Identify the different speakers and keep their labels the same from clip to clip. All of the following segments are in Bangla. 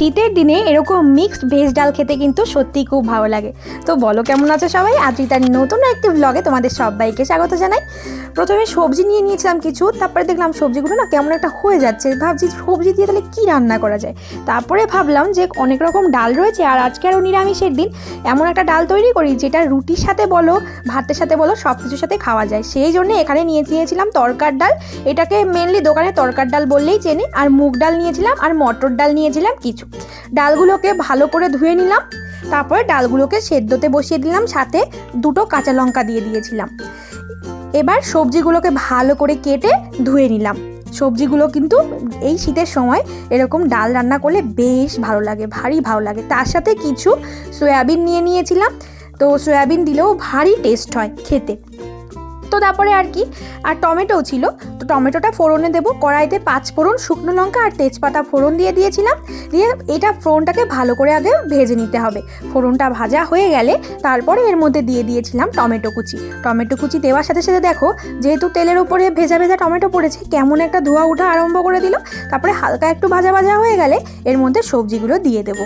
Speaker 1: শীতের দিনে এরকম মিক্সড ভেজ ডাল খেতে কিন্তু সত্যিই খুব ভালো লাগে। তো বলো, কেমন আছে সবাই? আদ্রিতার নতুন একটি ব্লগে তোমাদের সবাইকে স্বাগত জানাই। প্রথমে সবজি নিয়ে নিয়েছিলাম কিছু, তারপরে দেখলাম সবজিগুলো না কেমন একটা হয়ে যাচ্ছে। ভাবছি সবজি দিয়ে তাহলে কী রান্না করা যায়? তারপরে ভাবলাম যে অনেক রকম ডাল রয়েছে, আর আজকে আরও নিরামিষের দিন। এমন একটা ডাল তৈরি করি, যেটা রুটির সাথে বলো, ভাতের সাথে বলো, সব কিছুর সাথে খাওয়া যায়। সেই জন্য এখানে নিয়ে নিয়েছিলাম তরকার ডাল। এটাকে মেনলি দোকানে তরকার ডাল বললেই চেনে। আর মুগ ডাল নিয়েছিলাম, আর মটর ডাল নিয়েছিলাম কিছু। ডালগুলোকে ভালো করে ধুয়ে নিলাম। তারপরে ডালগুলোকে সেদ্ধতে বসিয়ে দিলাম, সাথে দুটো কাঁচা লঙ্কা দিয়ে দিয়েছিলাম। এবার সবজিগুলোকে ভালো করে কেটে ধুয়ে নিলাম। সবজিগুলো কিন্তু এই শীতের সময় এরকম ডাল রান্না করলে বেশ ভালো লাগে, ভারী ভালো লাগে। তার সাথে কিছু সয়াবিন নিয়ে নিয়েছিলাম। তো সয়াবিন দিলেও ভারী টেস্ট হয় খেতে। তো তারপরে আর কি, আর টমেটোও ছিল। তো টমেটোটা ফোড়নে দেবো, কড়াইতে পাঁচ ফোড়ন শুকনো লঙ্কা আর তেজপাতা ফোড়ন দিয়ে দিয়েছিলাম। দিয়ে এটা ফোড়নটাকে ভালো করে আগে ভেজে নিতে হবে। ফোড়নটা ভাজা হয়ে গেলে তারপরে এর মধ্যে দিয়ে দিয়েছিলাম টমেটো কুচি। টমেটো কুচি দেওয়ার সাথে সাথে দেখো, যেহেতু তেলের উপরে ভেজা ভেজা টমেটো পড়েছে, কেমন একটা ধোয়া ওঠা আরম্ভ করে দিল। তারপরে হালকা একটু ভাজা ভাজা হয়ে গেলে এর মধ্যে সবজিগুলো দিয়ে দেবো।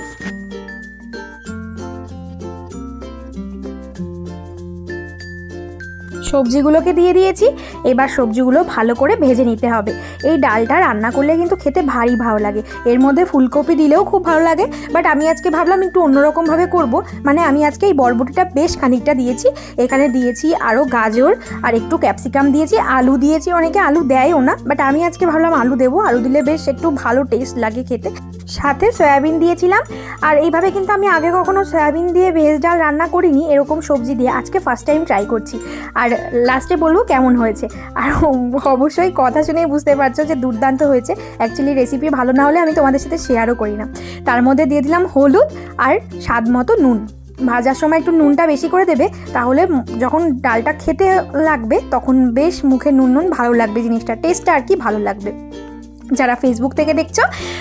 Speaker 1: সবজিগুলোকে দিয়ে দিয়েছি। এবার সবজিগুলো ভালো করে ভেজে নিতে হবে। এই ডালটা রান্না করলে কিন্তু খেতে ভারী ভালো লাগে। এর মধ্যে ফুলকপি দিলেও খুব ভালো লাগে। বাট আমি আজকে ভাবলাম একটু অন্যরকমভাবে করব। মানে আমি আজকে এই বরবটিটা বেশ খানিকটা দিয়েছি। এখানে দিয়েছি আরও গাজর আর একটু ক্যাপসিকাম দিয়েছি। আলু দিয়েছি। অনেকে আলু দেয়ও না। বাট আমি আজকে ভাবলাম আলু দেবো। আলু দিলে বেশ একটু ভালো টেস্ট লাগে খেতে। সাথে সয়াবিন দিয়েছিলাম। আর এইভাবে কিন্তু আমি আগে কখনো সয়াবিন দিয়ে ভেজ ডাল রান্না করিনি, এরকম সবজি দিয়ে। আজকে ফার্স্ট টাইম ট্রাই করছি। আর লাস্টে বলব কেমন হয়েছে। আর অবশ্যই কথা শুনেই বুঝতে পারছ যে দুর্দান্ত হয়েছে। অ্যাকচুয়ালি রেসিপি ভালো না হলে আমি তোমাদের সাথে শেয়ারও করি না। তার মধ্যে দিয়ে দিলাম হলুদ আর স্বাদ মতো নুন। ভাজার সময় একটু নুনটা বেশি করে দেবে, তাহলে যখন ডালটা খেতে লাগবে, তখন বেশ মুখে নুন নুন ভালো লাগবে জিনিসটা। টেস্টটা আর কি ভালো লাগবে। যারা ফেসবুক থেকে দেখছ,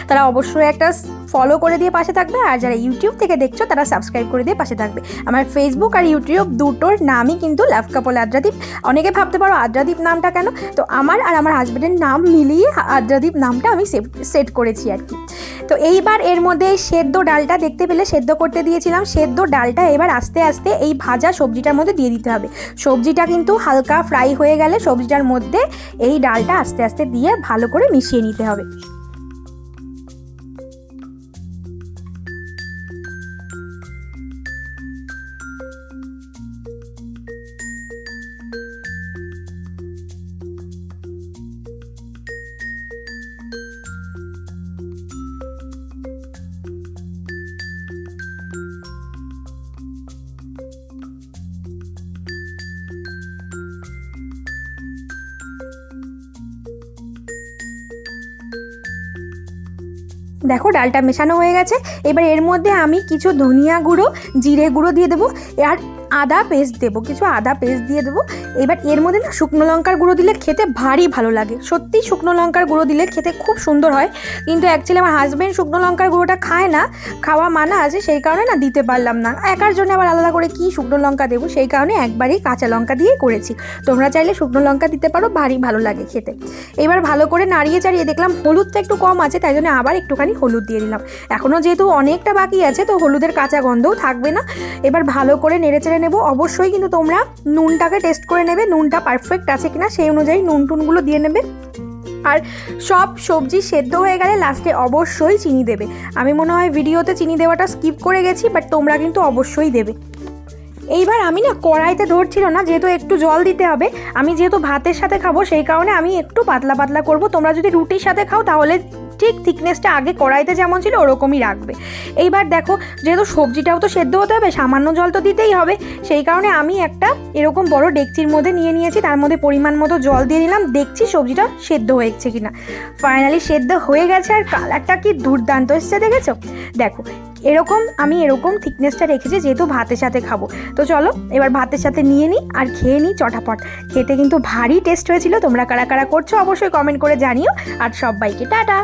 Speaker 1: তারা অবশ্যই একটা ফলো করে দিয়ে পাশে থাকবে, আর যারা ইউটিউব থেকে দেখছ, তারা সাবস্ক্রাইব করে দিয়ে পাশে থাকবে। আমার ফেসবুক আর ইউটিউব দুটোর নামই কিন্তু লাভ কাপল আদ্রাদীপ। অনেকে ভাবতে পারো, আদ্রাদীপ নামটা কেন? তো আমার আর আমার হাজব্যান্ডের নাম মিলিয়ে আদ্রাদীপ নামটা আমি সেট করেছি আর কি। তো এইবার এর মধ্যে সেদ্ধ ডালটা দেখতে পেলে সেদ্ধ করতে দিয়েছিলাম। সেদ্ধ ডালটা এবার আস্তে আস্তে এই ভাজা সবজিটার মধ্যে দিয়ে দিতে হবে। সবজিটা কিন্তু হালকা ফ্রাই হয়ে গেলে সবজিটার মধ্যে এই ডালটা আস্তে আস্তে দিয়ে ভালো করে মিশিয়ে নিতে হবে। দেখো, ডালটা মেশানো হয়ে গেছে। এবার এর মধ্যে আমি কিছু ধনিয়া গুঁড়ো, জিরে গুঁড়ো দিয়ে দেবো। আর আদা পেস্ট দেবো, কিছু আদা পেস্ট দিয়ে দেবো। এবার এর মধ্যে না শুকনো লঙ্কার গুঁড়ো দিলে খেতে ভারী ভালো লাগে। সত্যি শুকনো লঙ্কার গুঁড়ো দিলে খেতে খুব সুন্দর হয়। কিন্তু অ্যাকচুয়ালি আমার হাজব্যান্ড শুকনো লঙ্কার গুঁড়োটা খায় না, খাওয়া মানা আছে, সেই কারণে না দিতে পারলাম না। একার জন্য আবার আলাদা করে কি শুকনো লঙ্কা দেবো, সেই কারণে একবারই কাঁচা লঙ্কা দিয়েই করেছি। তোমরা চাইলে শুকনো লঙ্কা দিতে পারো, ভারী ভালো লাগে খেতে। এবার ভালো করে নাড়িয়ে চাড়িয়ে দেখলাম হলুদটা একটু কম আছে, তাই জন্য আবার একটুখানি হলুদ দিয়ে দিলাম। এখনও যেহেতু অনেকটা বাকি আছে, তো হলুদের কাঁচা গন্ধও থাকবে না। এবার ভালো করে নেড়ে চেড়ে নেব। অবশ্যই কিন্তু তোমরা নুনটাকে টেস্ট করে নেবে। নুনটা পারফেক্ট আছে কিনা সেই অনুযায়ী নুন টুনগুলো দিয়ে নেবে। আর সব সবজি সেদ্ধ হয়ে গেলে লাস্টে অবশ্যই চিনি দেবে। আমি মনে হয় ভিডিওতে চিনি দেওয়াটা স্কিপ করে গেছি বাট তোমরা কিন্তু অবশ্যই দেবে। এইবার আমি না কড়াইতে ধরছিল না, যেহেতু একটু জল দিতে হবে। আমি যেহেতু ভাতের সাথে খাব, সেই কারণে আমি একটু পাতলা পাতলা করব। তোমরা যদি রুটির সাথে খাও তাহলে ঠিক থিকনেসটা আগে কড়াইতে যেমন ছিল, ওরকমই রাখবে। এইবার দেখো, যেহেতু সবজিটাও তো সেদ্ধ হতে হবে, সামান্য জল তো দিতেই হবে, সেই কারণে আমি একটা এরকম বড় ডেকচির মধ্যে নিয়ে নিয়েছি, তার মধ্যে পরিমাণ মতো জল দিয়ে নিলাম, দেখছি সবজিটা সেদ্ধ হয়েছে কিনা। ফাইনালি সেদ্ধ হয়ে গেছে, আর কালারটা কি দুর্দান্ত এসছে, দেখেছ? দেখো, এরকম আমি এরকম থিকনেসটা রেখেছি, যেহেতু ভাতের সাথে খাব। তো চলো, এবার ভাতের সাথে নিয়ে নিই, আর খেয়ে নিই চটাপট। খেতে কিন্তু ভারী টেস্ট হয়েছিল, তোমরা কারা কারা করছ, অবশ্যই কমেন্ট করে জানিও, আর সবাইকে টাটা!